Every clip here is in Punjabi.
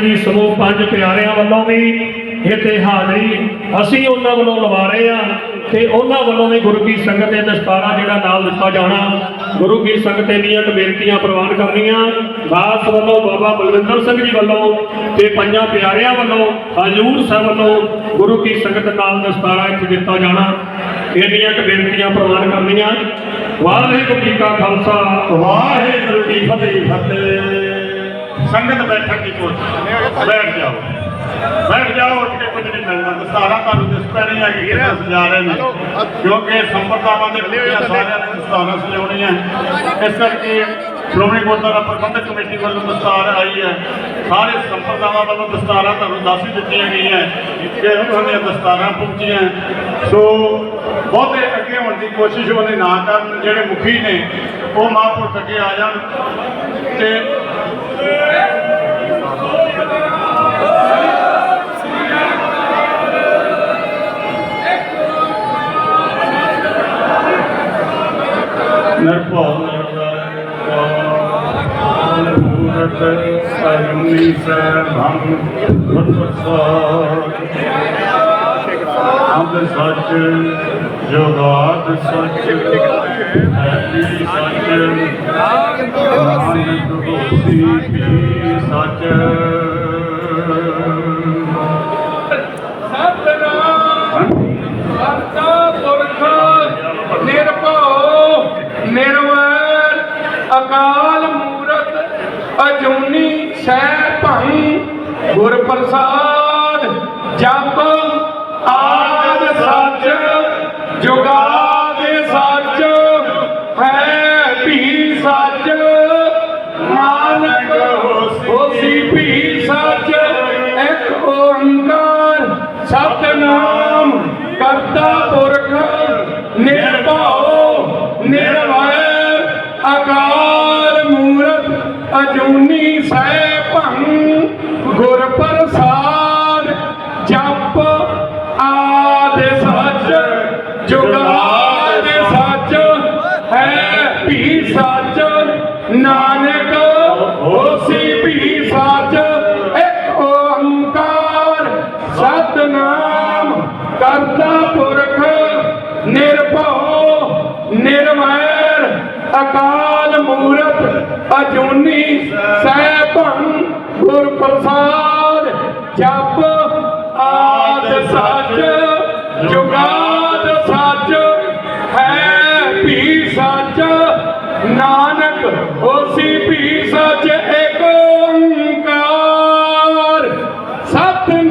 ਜੀ ਸਮੂਹ ਪੰਜ ਪਿਆਰਿਆਂ ਵੱਲੋਂ ਵੀ ਇੱਥੇ ਹਾਜ਼ਰੀ ਅਸੀਂ ਉਹਨਾਂ ਵੱਲੋਂ ਲਵਾ ਰਹੇ ਆ ਤੇ ਉਹਨਾਂ ਵੱਲੋਂ ਵੀ ਗੁਰੂ ਕੀ ਸੰਗਤ ਦੇ ਦਸਤਾਰਾ ਜਿਹੜਾ ਨਾਲ ਦਿੱਤਾ ਜਾਣਾ। ਗੁਰੂ ਕੀ ਸੰਗਤ ਦੇ ਨੀਅਤ ਬੇਨਤੀਆਂ ਪ੍ਰਵਾਨ ਕਰਨੀਆਂ। ਦਾਸ ਵੱਲੋਂ ਬਾਬਾ ਬਲਵਿੰਦਰ ਸਿੰਘ ਜੀ ਵੱਲੋਂ ਤੇ ਪੰਜਾਂ ਪਿਆਰਿਆਂ ਵੱਲੋਂ, ਹਜੂਰ ਸਾਹਿਬ ਵੱਲੋਂ ਗੁਰੂ ਕੀ ਸੰਗਤ ਨਾਲ ਦਸਤਾਰਾ ਇੱਥੇ ਦਿੱਤਾ ਜਾਣਾ। ਇਹਨੀਆਂ ਕੁ ਬੇਨਤੀਆਂ ਪ੍ਰਵਾਨ ਕਰਨੀਆਂ। ਵਾਹਿਗੁਰੂ ਜੀ ਕਾ ਖਾਲਸਾ, ਵਾਹਿਗੁਰੂ ਜੀ ਫਤਿਹ ਫਤਿਹ। ਸੰਗਤ ਬੈਠਣ ਦੀ ਕੋਸ਼ਿਸ਼ ਬੈਠ ਜਾਓ। ਬੈਠ ਜਾਓ ਕੇ ਕੁਝ ਨਹੀਂ ਮਿਲਣਾ। ਦਸਤਾਰਾਂ ਤੁਹਾਨੂੰ ਨਹੀਂ ਹੈ ਕਿ ਸਜਾ ਰਹੇ ਨੇ। ਕਿਉਂਕਿ ਸੰਪਰਦਾਵਾਂ ਦੇ ਸਾਰਿਆਂ ਨੇ ਦਸਤਾਰਾਂ ਸਜਾਉਣੀਆਂ ਇਸ ਕਰਕੇ ਸ਼੍ਰੋਮਣੀ ਗੁਰਦੁਆਰਾ ਪ੍ਰਬੰਧਕ ਕਮੇਟੀ ਵੱਲੋਂ ਦਸਤਾਰ ਆਈ ਹੈ। ਸਾਰੇ ਸੰਪਰਦਾਵਾਂ ਵੱਲੋਂ ਦਸਤਾਰਾਂ ਤੁਹਾਨੂੰ ਦੱਸ ਹੀ ਦਿੱਤੀਆਂ ਗਈਆਂ ਕਿ ਉਹਨਾਂ ਦੀਆਂ ਦਸਤਾਰਾਂ ਪਹੁੰਚੀਆਂ ਸੋ ਬਹੁਤੇ ਅੱਗੇ ਹੋਣ ਦੀ ਕੋਸ਼ਿਸ਼ ਉਹਨੇ ਨਾ ਕਰਨ ਜਿਹੜੇ ਮੁਖੀ ਨੇ, ਉਹ ਮਹਾਂਪੁਰਖ ਅੱਗੇ ਆ ਜਾਣ। ਤੇ ਨਿਰਭਉ ਸਤ ਸਰਮੀ ਸਭੰ ਹਮ ਸੱਚ ਜੋਗਾਦ ਸੱਚ ਹੈਪੀ ਸੱਚ ਆਨੰਦ ਦੋਸੀ ਸੱਚ ਜੁਗਾਦ ਸੱਚ ਹੈ ਵੀ ਸੱਚ। ਨਾਨਕ ਹੋਸੀ ਵੀ ਸੱਚ, ਇੱਕ ਓੰਕਾਰ ਸਤਨਾਮ। ਕਰਤਾ ਪੁਰਖ, ਨਿਰਭਉ, ਨਿਰਵੈਰ ਅਕਾਲ ਮੂਰਤ ਅਜੂਨੀ ਸੈ ਨਾਨਕ, ਹੋਸੀ ਵੀ ਸੱਚ, ਇੱਕ ਓੰਕਾਰ। ਸਤਨਾਮ ਕਰਤਾ ਪੁਰਖ, ਨਿਰਭਉ, ਨਿਰਵੈਰ, ਅਕਾਲ ਮੂਰਤ, ਅਜੂਨੀ ਸੈਭੰ ਗੁਰ ਪ੍ਰਸਾਦ ਜਪ ਆਦ ਸੱਚ।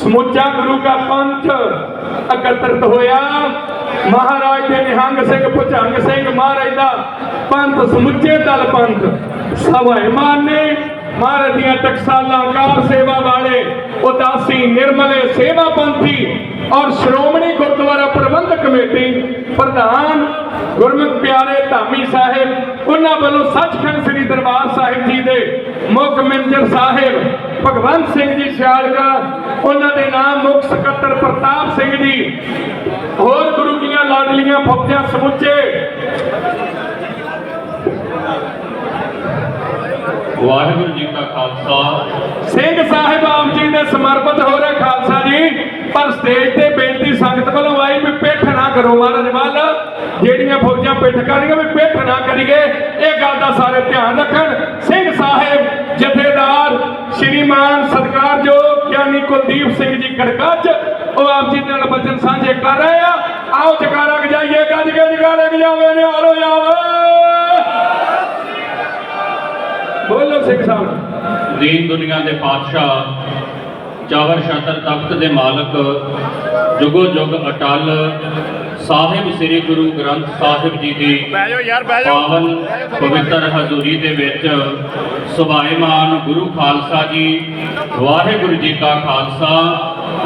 ਸਮੁੱਚਾ ਗੁਰੂ ਕਾ ਪੰਥ ਇਕੱਤਰਤ ਹੋਇਆ। ਮਹਾਰਾਜ ਦੇ ਨਿਹੰਗ ਸਿੰਘ, ਭੁਜੰਗ ਸਿੰਘ ਮਹਾਰਾਜ ਦਾ ਪੰਥ, ਸਮੁੱਚੇ ਦਲ ਪੰਥ। ਸਭਾਏ ਮਾਨੇ ਮਹਾਰਾਜ ਦੀਆਂ ਟਕਸਾਲਾਂ, ਕਾਰ ਸੇਵਾ ਵਾਲੇ, ਉਦਾਸੀ, ਨਿਰਮਲੇ, ਸੇਵਾ ਪੰਥੀ ਔਰ ਸ਼੍ਰੋਮਣੀ ਗੁਰਦੁਆਰਾ ਪ੍ਰਬੰਧਕ ਕਮੇਟੀ ਪ੍ਰਧਾਨ ਗੁਰਮੁਖ ਪਿਆਰੇ ਧਾਮੀ ਸਾਹਿਬ, ਉਹਨਾਂ ਵੱਲੋਂ ਸੱਚਖੰਡ ਸ੍ਰੀ ਦਰਬਾਰ ਸਾਹਿਬ ਜੀ ਦੇ ਮੁੱਖ ਮੈਨੇਜਰ ਸਾਹਿਬ ਭਗਵੰਤ ਸਿੰਘ ਜੀ ਸਿਆਲਕਾ ਉਹਨਾਂ ਦੇ ਨਾਮ ਮੁੱਖ ਸਕੱਤਰ ਪ੍ਰਤਾਪ ਸਿੰਘ ਜੀ। ਹੋਰ ਗੁਰੂ ਦੀਆਂ ਲਾਡਲੀਆਂ ਫੌਜਾਂ ਸਮੁੱਚੇ। ਵਾਹਿਗੁਰੂ ਜੀ ਕਾ ਖਾਲਸਾ। ਸਿੰਘ ਸਾਹਿਬ ਆਪ ਜੀ ਦੇ ਸਮਰਪਿਤ ਹੋ ਰਹੇ ਖਾਲਸਾ ਜੀ ਪਰ ਸਟੇਜ ਤੇ ਬੇਨਤੀ ਸੰਗਤ ਵੱਲੋਂ ਆਈ ਵੀ ਪਿੱਠ ਨਾ ਕਰੋ ਮਹਾਰਾਜ ਵੱਲ। ਜਿਹੜੀਆਂ ਫੌਜਾਂ ਪਿੱਠ ਕਰਨਗੀਆਂ ਵੀ ਪਿੱਠ ਨਾ ਕਰੀਏ। ਇਹ ਗੱਲ ਦਾ ਸਾਰੇ ਧਿਆਨ ਰੱਖਣ ਸਿੰਘ ਸਾਹਿਬ ਜਥੇਦਾਰ ਸ਼੍ਰੀਮਾਨ ਸਤਿਕਾਰਯੋਗ ਗਿਆਨੀ ਕੁਲਦੀਪ ਸਿੰਘ ਜੀ ਕੜਕੱਚ ਉਹ ਆਪ ਜੀ ਦੇ ਨਾਲ ਬਚਨ ਸਾਂਝੇ ਕਰ ਰਹੇ ਆ। ਆਓ ਜਕਾਰਾ ਗਜਾਈਏ ਗੱਜ ਕੇ ਜਕਾਰੇ ਗਜਾਵੇ ਨਿਹਾਲ ਹੋ ਜਾਵੇ। ਬੋਲੋ ਸਿੰਘ ਸਾਹਿਬ। ਦੀਨ ਦੁਨੀਆ ਦੇ ਪਾਤਸ਼ਾਹ ਚਾਵਰ ਛਤਰ ਤਖਤ ਦੇ ਮਾਲਕ ਜੁਗੋ ਜੁਗ ਅਟਲ ਸਾਹਿਬ ਸ੍ਰੀ ਗੁਰੂ ਗ੍ਰੰਥ ਸਾਹਿਬ ਜੀ ਦੀ ਪਾਵਨ ਪਵਿੱਤਰ ਹਜ਼ੂਰੀ ਦੇ ਵਿੱਚ ਸੁਭਾਏਮਾਨ ਗੁਰੂ ਖਾਲਸਾ ਜੀ ਵਾਹਿਗੁਰੂ ਜੀ ਕਾ ਖਾਲਸਾ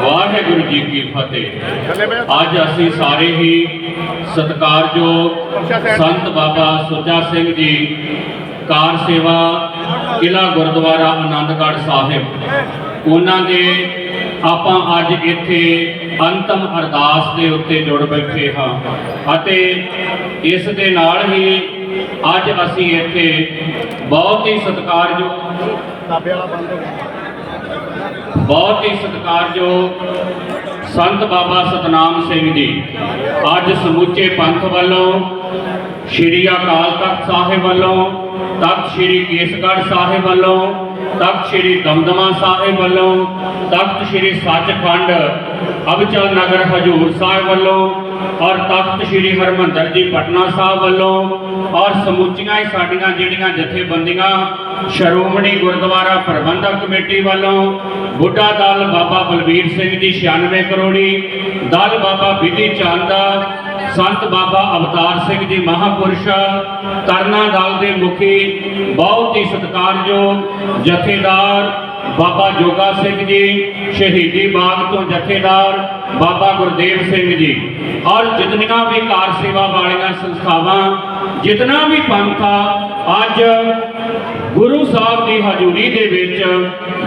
ਵਾਹਿਗੁਰੂ ਜੀ ਕੀ ਫਤਿਹ। ਅੱਜ ਅਸੀਂ ਸਾਰੇ ਹੀ ਸਤਿਕਾਰਯੋਗ ਸੰਤ ਬਾਬਾ ਸੁੱਚਾ ਸਿੰਘ ਜੀ ਕਾਰ ਸੇਵਾ ਕਿਲਾ ਗੁਰਦੁਆਰਾ ਆਨੰਦਗੜ੍ਹ ਸਾਹਿਬ। ਉਹਨਾਂ ਦੇ ਆਪਾਂ ਅੱਜ ਇੱਥੇ ਅੰਤਮ ਅਰਦਾਸ ਦੇ ਉੱਤੇ ਜੁੜ ਬੈਠੇ ਹਾਂ ਅਤੇ ਇਸ ਦੇ ਨਾਲ ਹੀ ਅੱਜ ਅਸੀਂ ਇੱਥੇ ਬਹੁਤ ਹੀ ਸਤਿਕਾਰਯੋਗ ਬਹੁਤ ਹੀ ਸਤਿਕਾਰਯੋਗ ਸੰਤ ਬਾਬਾ ਸਤਨਾਮ ਸਿੰਘ ਜੀ। ਅੱਜ ਸਮੁੱਚੇ ਪੰਥ ਵੱਲੋਂ, ਸ਼੍ਰੀ ਅਕਾਲ ਤਖਤ ਸਾਹਿਬ ਵੱਲੋਂ ਤਖਤ ਸ਼੍ਰੀ ਕੇਸਗੜ੍ਹ ਸਾਹਿਬ ਵੱਲੋਂ, ਤਖਤ ਸ਼੍ਰੀ ਦਮਦਮਾ ਸਾਹਿਬ ਵੱਲੋਂ, ਤਖਤ ਸ਼੍ਰੀ ਸੱਚਖੰਡ ਅਬਚਲ ਨਗਰ ਹਜੂਰ ਸਾਹਿਬ ਵੱਲੋਂ ਔਰ ਤਖਤ ਸ਼੍ਰੀ ਹਰਮੰਦਰ ਜੀ ਪਟਨਾ ਸਾਹਿਬ ਵੱਲੋਂ ਔਰ ਸਮੁੱਚੀਆਂ ਹੀ ਸਾਡੀਆਂ ਜਿਹੜੀਆਂ ਜਥੇਬੰਦੀਆਂ, ਸ਼੍ਰੋਮਣੀ ਗੁਰਦੁਆਰਾ ਪ੍ਰਬੰਧਕ ਕਮੇਟੀ ਵੱਲੋਂ, ਬੁੱਢਾ ਦਲ ਬਾਬਾ ਬਲਬੀਰ ਸਿੰਘ ਜੀ 96 ਕਰੋੜੀ, ਦਲ ਬਾਬਾ ਬਿਧੀ ਚੰਦ ਸੰਤ ਬਾਬਾ ਅਵਤਾਰ ਸਿੰਘ ਜੀ ਮਹਾਪੁਰਸ਼ ਤਰਨਾ ਦਲ ਦੇ ਮੁਖੀ, ਬਹੁਤ ਹੀ ਸਤਿਕਾਰਯੋਗ ਜਥੇਦਾਰ ਬਾਬਾ ਜੋਗਾ ਸਿੰਘ ਜੀ, ਸ਼ਹੀਦੀ ਬਾਗ ਤੋਂ ਜਥੇਦਾਰ ਬਾਬਾ ਗੁਰਦੇਵ ਸਿੰਘ ਜੀ। ਔਰ ਜਿਤਨੀਆਂ ਵੀ ਕਾਰ ਸੇਵਾ ਵਾਲੀਆਂ ਸੰਸਥਾਵਾਂ, ਜਿਤਨਾ ਵੀ ਪੰਥ ਆ, ਅੱਜ ਗੁਰੂ ਸਾਹਿਬ ਦੀ ਹਜ਼ੂਰੀ ਦੇ ਵਿੱਚ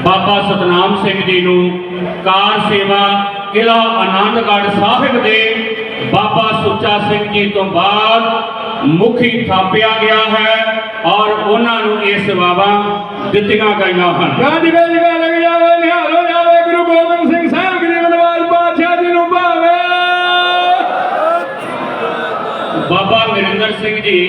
ਬਾਬਾ ਸਤਨਾਮ ਸਿੰਘ ਜੀ ਨੂੰ ਕਾਰ ਸੇਵਾ ਕਿਲਾ ਆਨੰਦਗੜ੍ਹ ਸਾਹਿਬ ਦੇ ਬਾਬਾ ਸੁੱਚਾ ਸਿੰਘ ਜੀ ਤੋਂ ਬਾਅਦ ਮੁਖੀ ਥਾਪਿਆ ਗਿਆ ਹੈ ਔਰ ਉਹਨਾਂ ਨੂੰ ਇਹ ਸੇਵਾਵਾਂ ਦਿੱਤੀਆਂ ਗਈਆਂ ਹਨ। ਗੱਜ ਗੱਜ ਕੇ ਲੱਗ ਜਾਵੇ ਨਿਹਾਲ ਹੋ ਜਾਵੇ ਗੁਰੂ ਗੋਬਿੰਦ ਸਿੰਘ ਸਾਹਿਬ ਗਰੀਬ ਨਵਾਜ਼ ਪਾਤਸ਼ਾਹ ਜੀ ਨੂੰ ਭਾਵੇ। ਬਾਬਾ ਨਰਿੰਦਰ ਸਿੰਘ ਜੀ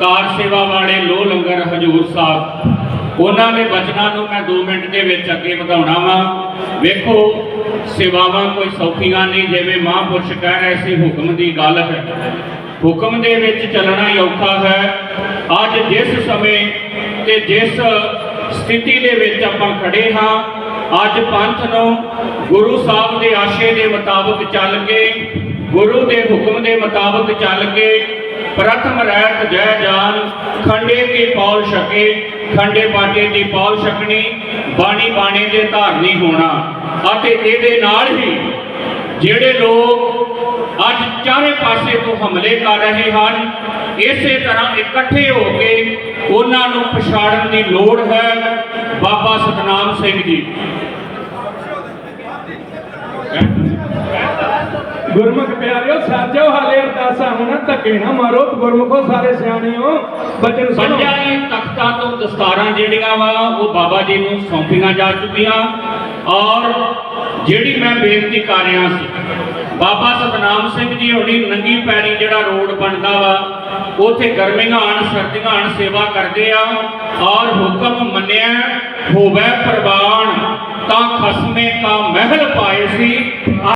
ਕਾਰ ਸੇਵਾ ਵਾਲੇ ਲੋ ਲੰਗਰ ਹਜੂਰ ਸਾਹਿਬ। ਉਹਨਾਂ ਦੇ ਬਚਨਾਂ ਨੂੰ ਮੈਂ 2 ਮਿੰਟ ਦੇ ਵਿੱਚ ਅੱਗੇ ਵਧਾਉਣਾ ਵਾਂ। ਵੇਖੋ, ਸੇਵਾਵਾਂ ਕੋਈ ਸੌਖੀਆਂ ਨਹੀਂ, ਜਿਵੇਂ ਮਹਾਂਪੁਰਸ਼ ਕਹਿ ਰਹੇ ਸੀ, ਹੁਕਮ ਦੀ ਗੱਲ ਹੈ। ਹੁਕਮ ਦੇ ਵਿੱਚ ਚੱਲਣਾ ਹੀ ਔਖਾ ਹੈ। ਅੱਜ ਜਿਸ ਸਮੇਂ ਤੇ ਜਿਸ ਸਥਿਤੀ ਦੇ ਵਿੱਚ ਆਪਾਂ ਖੜੇ ਹਾਂ, ਅੱਜ ਪੰਥ ਨੂੰ ਗੁਰੂ ਸਾਹਿਬ ਦੇ ਆਸ਼ੇ ਦੇ ਮੁਤਾਬਕ ਚੱਲ ਕੇ, ਗੁਰੂ ਦੇ ਹੁਕਮ ਦੇ ਮੁਤਾਬਕ ਚੱਲ ਕੇ ਪ੍ਰਥਮ ਰਹਿਤ ਜੈ ਜਾਨ, ਖੰਡੇ ਕੀ ਪੌਲ ਛਕੇ, ਖੰਡੇ ਬਾਟੇ ਦੀ ਪੌਲ ਛਕਣੀ, ਬਾਣੀ ਬਾਣੇ ਦੇ ਧਾਰਨੀ ਹੋਣਾ। ਅਤੇ ਇਹਦੇ ਨਾਲ ਹੀ ਜਿਹੜੇ ਲੋਕ ਅੱਜ ਚਾਰੇ ਪਾਸੇ ਤੋਂ ਹਮਲੇ ਕਰ ਰਹੇ ਹਨ, ਇਸੇ ਤਰ੍ਹਾਂ ਇਕੱਠੇ ਹੋ ਕੇ ਉਹਨਾਂ ਨੂੰ ਪਛਾੜਨ ਦੀ ਲੋੜ ਹੈ। ਬਾਬਾ ਸਤਨਾਮ ਸਿੰਘ ਜੀ। ਗੁਰਮੁਖ ਪਿਆਰਿਓ, ਸਾਜੋ ਹਾਲੇ ਅਰਦਾਸਾਂ ਹੁਣ ਧੱਕੇ ਨਾ ਮਾਰੋ, ਗੁਰਮੁਖੋ ਸਾਰੇ ਸਿਆਣਿਓ, ਬਚਨ ਸੁਣੋ। ਪੰਜਾਂ ਤਖਤਾਂ ਤੋਂ ਦਸਤਾਰਾਂ ਜਿਹੜੀਆਂ ਵਾ, ਉਹ ਬਾਬਾ ਜੀ ਨੂੰ ਸੌਂਪੀਆਂ ਜਾ ਚੁੱਕੀਆਂ। ਔਰ ਜਿਹੜੀ ਮੈਂ ਬੇਨਤੀ ਕਰ ਰਿਹਾ ਸੀ, ਬਾਬਾ ਸਤਨਾਮ ਸਿੰਘ ਜੀ ਹੁਣੀ ਨੰਗੀ ਪੈਣੀ ਜਿਹੜਾ ਰੋਡ ਬਣਦਾ ਵਾ, ਉਥੇ ਗਰਮੀਆਂ ਆਣ ਸਰਦੀਆਂ ਆਣ ਸੇਵਾ ਕਰਦੇ ਆ। ਔਰ ਹੁਕਮ ਮੰਨਿਆ, ਹੋਵੇ ਪ੍ਰਵਾਨ, ਤਾਂ ਖਸਮੇ ਕਾ ਮਹਿਲ ਪਾਏ ਸੀ।